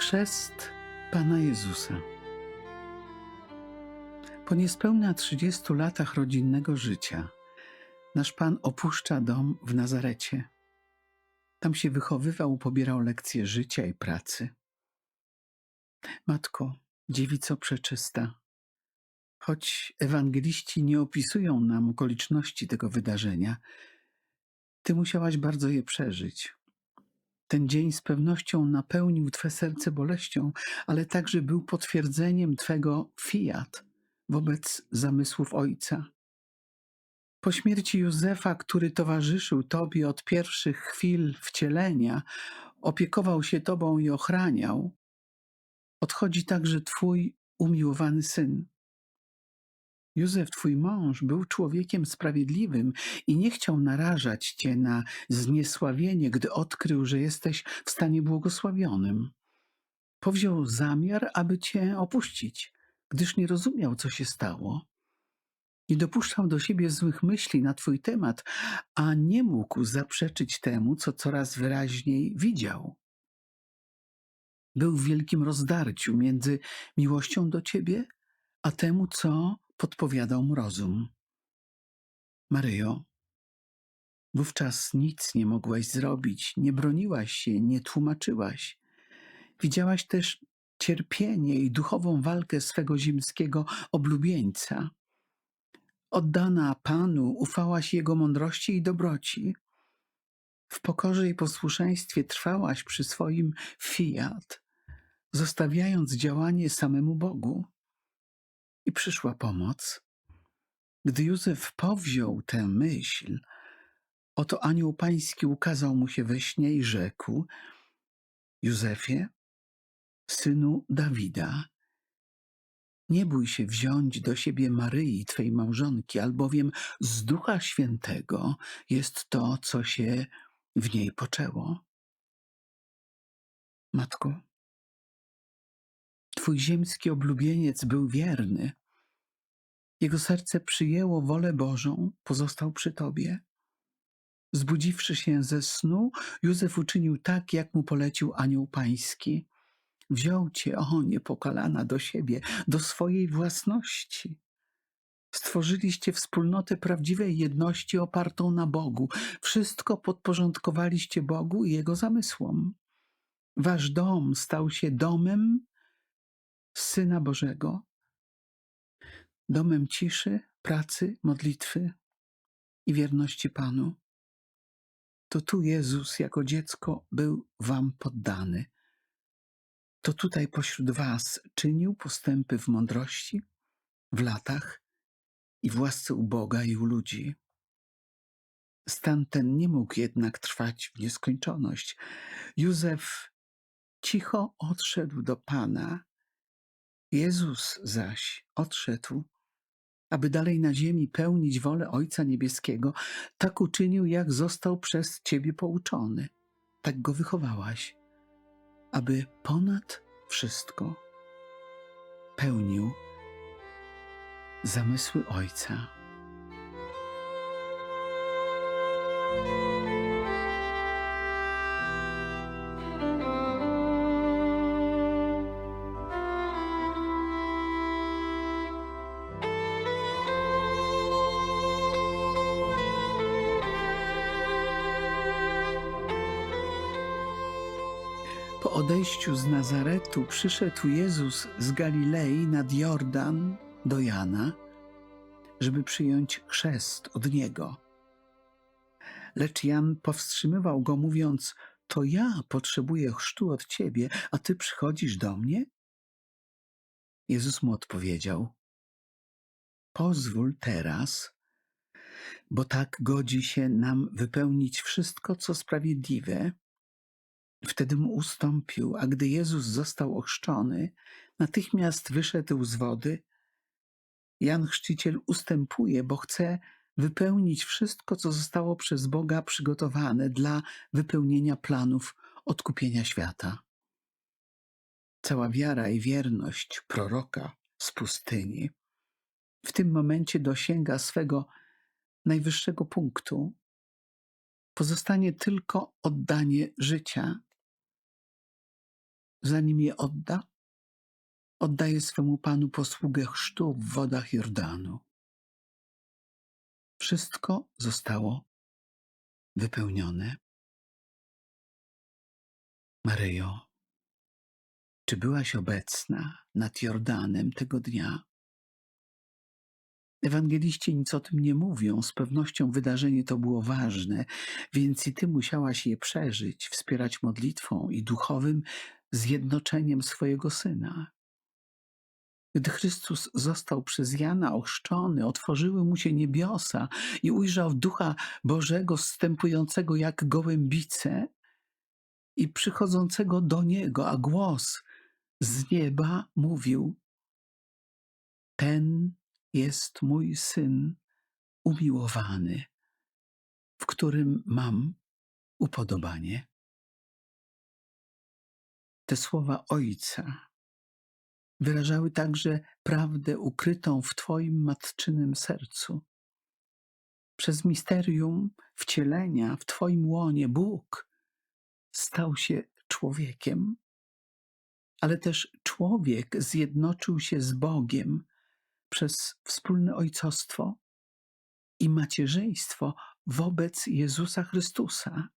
Chrzest Pana Jezusa. Po niespełna 30 latach rodzinnego życia, nasz Pan opuszcza dom w Nazarecie. Tam się wychowywał, pobierał lekcje życia i pracy. Matko, dziewico przeczysta, choć ewangeliści nie opisują nam okoliczności tego wydarzenia, Ty musiałaś bardzo je przeżyć. Ten dzień z pewnością napełnił Twe serce boleścią, ale także był potwierdzeniem Twego fiat wobec zamysłów Ojca. Po śmierci Józefa, który towarzyszył Tobie od pierwszych chwil wcielenia, opiekował się Tobą i ochraniał, odchodzi także Twój umiłowany syn. Józef, Twój mąż, był człowiekiem sprawiedliwym i nie chciał narażać Cię na zniesławienie, gdy odkrył, że jesteś w stanie błogosławionym. Powziął zamiar, aby Cię opuścić, gdyż nie rozumiał, co się stało. Nie dopuszczał do siebie złych myśli na Twój temat, a nie mógł zaprzeczyć temu, co coraz wyraźniej widział. Był w wielkim rozdarciu między miłością do Ciebie, a temu, co podpowiadał mu rozum. Maryjo, wówczas nic nie mogłaś zrobić, nie broniłaś się, nie tłumaczyłaś. Widziałaś też cierpienie i duchową walkę swego ziemskiego oblubieńca. Oddana Panu, ufałaś Jego mądrości i dobroci. W pokorze i posłuszeństwie trwałaś przy swoim fiat, zostawiając działanie samemu Bogu. I przyszła pomoc. Gdy Józef powziął tę myśl, oto anioł pański ukazał mu się we śnie i rzekł: Józefie, synu Dawida, nie bój się wziąć do siebie Maryi, twej małżonki, albowiem z Ducha Świętego jest to, co się w niej poczęło. Matko, twój ziemski oblubieniec był wierny. Jego serce przyjęło wolę Bożą, pozostał przy tobie. Zbudziwszy się ze snu, Józef uczynił tak, jak mu polecił anioł pański. Wziął cię, o niepokalana, do siebie, do swojej własności. Stworzyliście wspólnotę prawdziwej jedności opartą na Bogu. Wszystko podporządkowaliście Bogu i Jego zamysłom. Wasz dom stał się domem Syna Bożego, domem ciszy, pracy, modlitwy i wierności Panu. To tu Jezus jako dziecko był wam poddany. To tutaj pośród was czynił postępy w mądrości, w latach i w łasce u Boga i u ludzi. Stan ten nie mógł jednak trwać w nieskończoność. Józef cicho odszedł do Pana. Jezus zaś odszedł, aby dalej na ziemi pełnić wolę Ojca Niebieskiego. Tak uczynił, jak został przez Ciebie pouczony. Tak go wychowałaś, aby ponad wszystko pełnił zamysły Ojca. Odejściu z Nazaretu przyszedł Jezus z Galilei nad Jordan do Jana, żeby przyjąć chrzest od niego. Lecz Jan powstrzymywał go, mówiąc: To ja potrzebuję chrztu od ciebie, a ty przychodzisz do mnie? Jezus mu odpowiedział: Pozwól teraz, bo tak godzi się nam wypełnić wszystko, co sprawiedliwe. Wtedy mu ustąpił, a gdy Jezus został ochrzczony, natychmiast wyszedł z wody. Jan Chrzciciel ustępuje, bo chce wypełnić wszystko, co zostało przez Boga przygotowane dla wypełnienia planów odkupienia świata. Cała wiara i wierność proroka z pustyni w tym momencie dosięga swego najwyższego punktu. Pozostanie tylko oddanie życia zanim je odda, oddaje swemu Panu posługę chrztu w wodach Jordanu. Wszystko zostało wypełnione. Maryjo, czy byłaś obecna nad Jordanem tego dnia? Ewangeliści nic o tym nie mówią. Z pewnością wydarzenie to było ważne, więc i ty musiałaś je przeżyć, wspierać modlitwą i duchowym zjednoczeniem swojego syna. Gdy Chrystus został przez Jana ochrzczony, otworzyły mu się niebiosa i ujrzał Ducha Bożego zstępującego jak gołębice i przychodzącego do niego, a głos z nieba mówił: Ten jest mój syn umiłowany, w którym mam upodobanie. Te słowa Ojca wyrażały także prawdę ukrytą w Twoim matczynym sercu. Przez misterium wcielenia w Twoim łonie Bóg stał się człowiekiem, ale też człowiek zjednoczył się z Bogiem przez wspólne ojcostwo i macierzyństwo wobec Jezusa Chrystusa.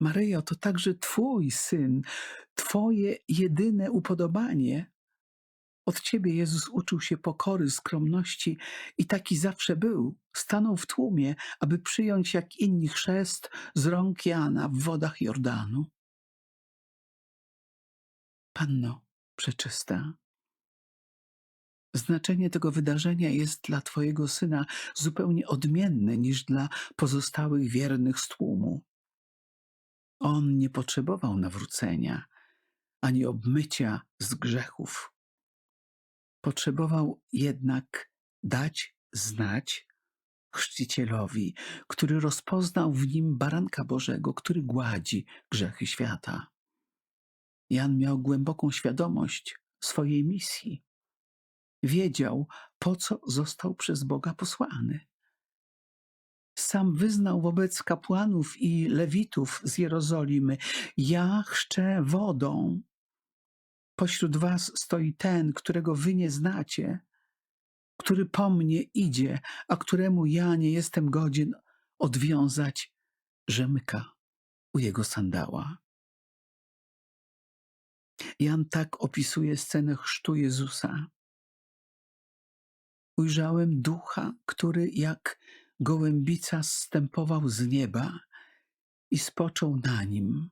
Maryjo, to także Twój syn, Twoje jedyne upodobanie. Od Ciebie Jezus uczył się pokory, skromności i taki zawsze był. Stanął w tłumie, aby przyjąć jak inni chrzest z rąk Jana w wodach Jordanu. Panno przeczysta, znaczenie tego wydarzenia jest dla Twojego syna zupełnie odmienne niż dla pozostałych wiernych z tłumu. On nie potrzebował nawrócenia ani obmycia z grzechów. Potrzebował jednak dać znać chrzcicielowi, który rozpoznał w nim baranka Bożego, który gładzi grzechy świata. Jan miał głęboką świadomość swojej misji. Wiedział, po co został przez Boga posłany sam wyznał wobec kapłanów i lewitów z Jerozolimy: Ja chrzczę wodą. Pośród was stoi ten, którego wy nie znacie, który po mnie idzie, a któremu ja nie jestem godzien odwiązać rzemyka u jego sandała. Jan tak opisuje scenę chrztu Jezusa. Ujrzałem ducha, który jak gołębica zstępował z nieba i spoczął na nim.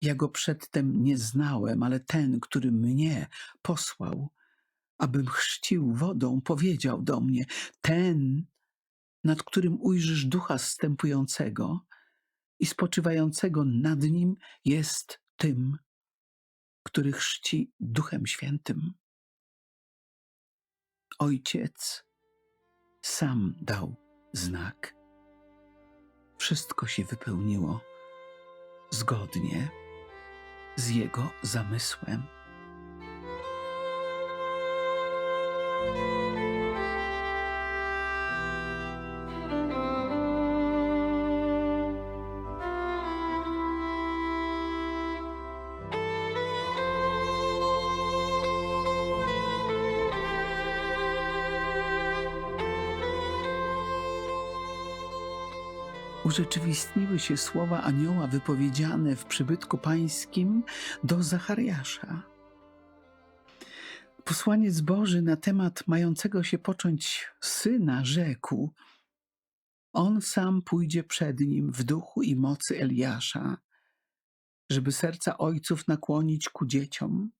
Ja go przedtem nie znałem, ale ten, który mnie posłał, abym chrzcił wodą, powiedział do mnie: Ten, nad którym ujrzysz ducha zstępującego i spoczywającego nad nim, jest tym, który chrzci Duchem Świętym. Ojciec sam dał znak. Wszystko się wypełniło zgodnie z Jego zamysłem. Urzeczywistniły się słowa anioła wypowiedziane w przybytku pańskim do Zachariasza. Posłaniec Boży na temat mającego się począć syna rzekł: On sam pójdzie przed nim w duchu i mocy Eliasza, żeby serca ojców nakłonić ku dzieciom,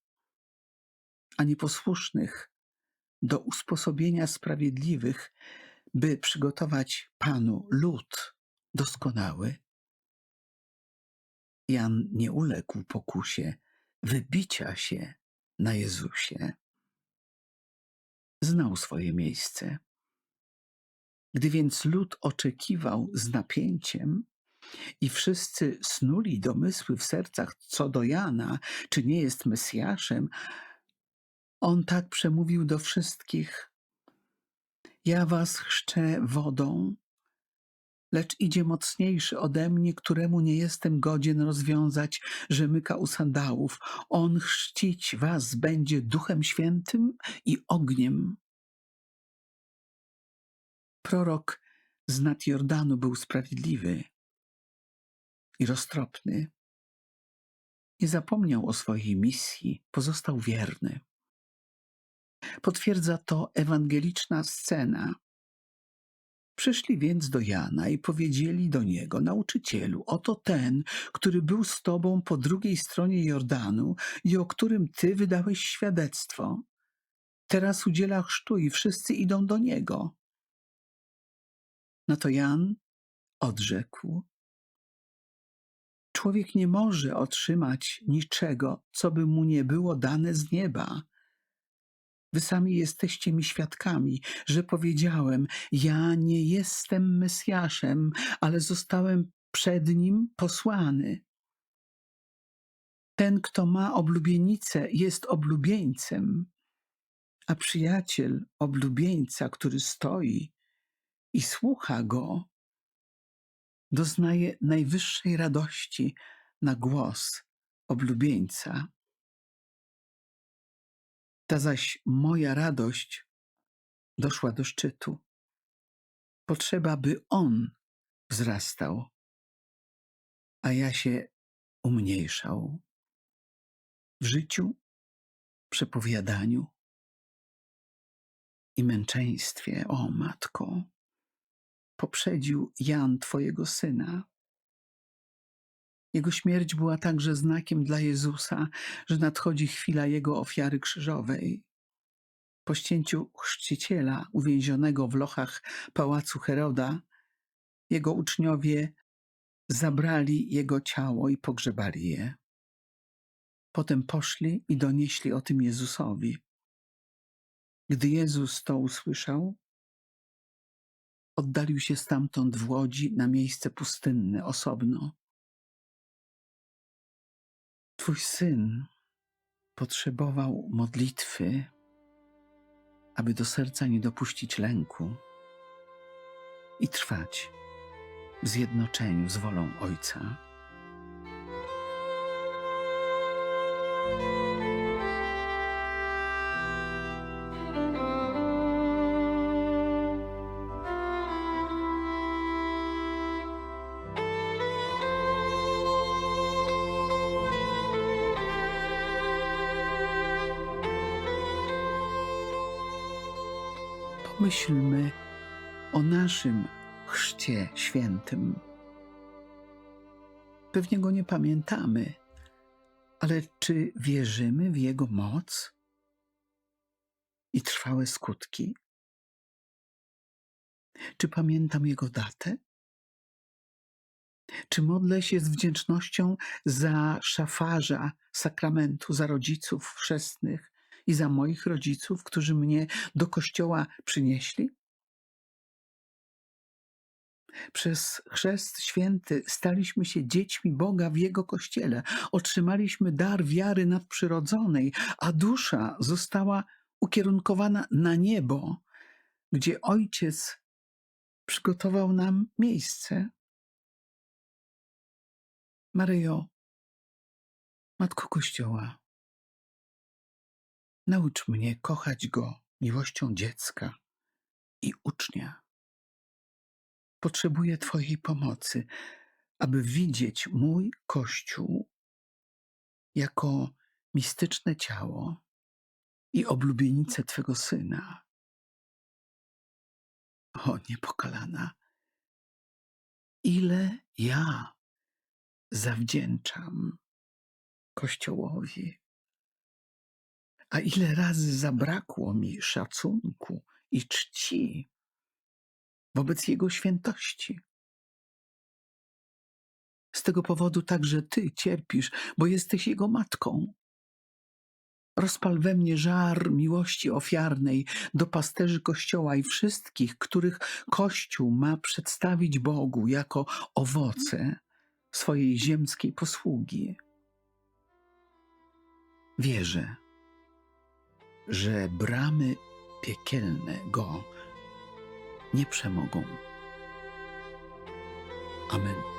a nieposłusznych do usposobienia sprawiedliwych, by przygotować Panu lud doskonały. Jan nie uległ pokusie wybicia się na Jezusie. Znał swoje miejsce. Gdy więc lud oczekiwał z napięciem i wszyscy snuli domysły w sercach co do Jana, czy nie jest Mesjaszem, on tak przemówił do wszystkich: Ja was chrzczę wodą, lecz idzie mocniejszy ode mnie, któremu nie jestem godzien rozwiązać rzemyka u sandałów. On chrzcić was będzie duchem świętym i ogniem. Prorok z nad Jordanu był sprawiedliwy i roztropny. Nie zapomniał o swojej misji, pozostał wierny. Potwierdza to ewangeliczna scena. Przyszli więc do Jana i powiedzieli do niego, nauczycielu, oto ten, który był z tobą po drugiej stronie Jordanu i o którym ty wydałeś świadectwo. Teraz udziela chrztu i wszyscy idą do niego. Na to Jan odrzekł: Człowiek nie może otrzymać niczego, co by mu nie było dane z nieba. Wy sami jesteście mi świadkami, że powiedziałem: Ja nie jestem Mesjaszem, ale zostałem przed nim posłany. Ten, kto ma oblubienicę, jest oblubieńcem, a przyjaciel oblubieńca, który stoi i słucha go, doznaje najwyższej radości na głos oblubieńca. Ta zaś moja radość doszła do szczytu. Potrzeba, by on wzrastał, a ja się umniejszał. W życiu, przepowiadaniu i męczeństwie, o matko, poprzedził Jan Twojego syna. Jego śmierć była także znakiem dla Jezusa, że nadchodzi chwila jego ofiary krzyżowej. Po ścięciu chrzciciela uwięzionego w lochach pałacu Heroda, jego uczniowie zabrali jego ciało i pogrzebali je. Potem poszli i donieśli o tym Jezusowi. Gdy Jezus to usłyszał, oddalił się stamtąd w łodzi na miejsce pustynne, osobno. Twój syn potrzebował modlitwy, aby do serca nie dopuścić lęku i trwać w zjednoczeniu z wolą Ojca. Pomyślmy o naszym chrzcie świętym. Pewnie go nie pamiętamy, ale czy wierzymy w jego moc i trwałe skutki? Czy pamiętam jego datę? Czy modlę się z wdzięcznością za szafarza sakramentu, za rodziców chrzestnych, i za moich rodziców, którzy mnie do kościoła przynieśli? Przez chrzest święty staliśmy się dziećmi Boga w Jego kościele. Otrzymaliśmy dar wiary nadprzyrodzonej, a dusza została ukierunkowana na niebo, gdzie Ojciec przygotował nam miejsce. Maryjo, Matko Kościoła, Naucz mnie kochać Go miłością dziecka i ucznia. Potrzebuję Twojej pomocy, aby widzieć mój Kościół jako mistyczne ciało i oblubienicę Twego Syna. O niepokalana, ile ja zawdzięczam Kościołowi. A ile razy zabrakło mi szacunku i czci wobec Jego świętości. Z tego powodu także Ty cierpisz, bo jesteś Jego matką. Rozpal we mnie żar miłości ofiarnej do pasterzy Kościoła i wszystkich, których Kościół ma przedstawić Bogu jako owoce swojej ziemskiej posługi. Wierzę, że bramy piekielne go nie przemogą. Amen.